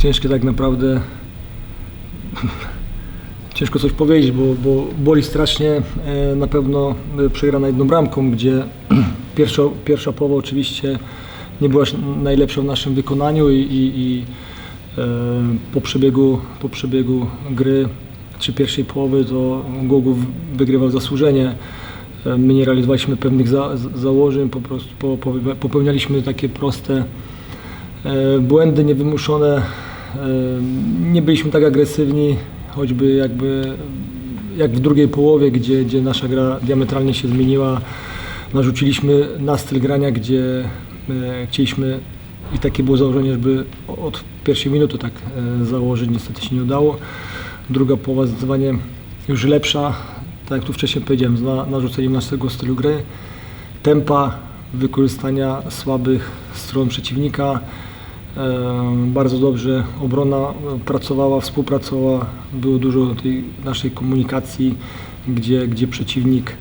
ciężkie tak naprawdę. Ciężko coś powiedzieć, bo, bo boli strasznie e, na pewno e, przegrana jedną bramką, gdzie pierwsza, pierwsza połowa oczywiście nie była najlepsza w naszym wykonaniu i, i, i e, po, przebiegu, po przebiegu gry czy pierwszej połowy to Głogów wygrywał zasłużenie. My nie realizowaliśmy pewnych za, założeń, po prostu po, po, popełnialiśmy takie proste błędy niewymuszone. Nie byliśmy tak agresywni, choćby jakby jak w drugiej połowie, gdzie, gdzie nasza gra diametralnie się zmieniła. Narzuciliśmy na styl grania, gdzie e, chcieliśmy i takie było założenie, żeby od pierwszej minuty tak e, założyć. Niestety się nie udało. Druga połowa zdecydowanie już lepsza, tak jak tu wcześniej powiedziałem, z na, narzuceniem naszego stylu gry, tempa, wykorzystania słabych stron przeciwnika. Bardzo dobrze obrona pracowała, współpracowała, było dużo tej naszej komunikacji, gdzie, gdzie przeciwnik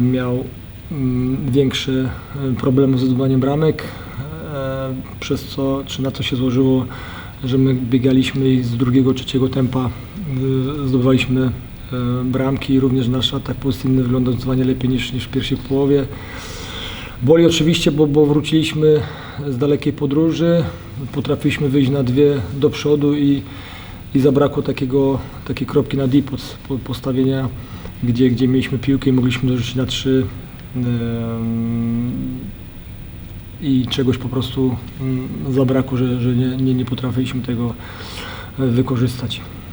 miał mm, większe problemy z zdobywaniem bramek, przez co, czy na co się złożyło, że my biegaliśmy i z drugiego, trzeciego tempa y, zdobywaliśmy bramki i również nasz atak pozytywny wyglądał zdecydowanie lepiej niż, niż w pierwszej połowie. Boli oczywiście, bo, bo wróciliśmy z dalekiej podróży, potrafiliśmy wyjść na dwie do przodu i, i zabrakło takiego, takiej kropki na D pod, postawienia, gdzie, gdzie mieliśmy piłkę i mogliśmy dorzucić na trzy i czegoś po prostu mm, zabrakło, że, że nie, nie, nie potrafiliśmy tego e, wykorzystać.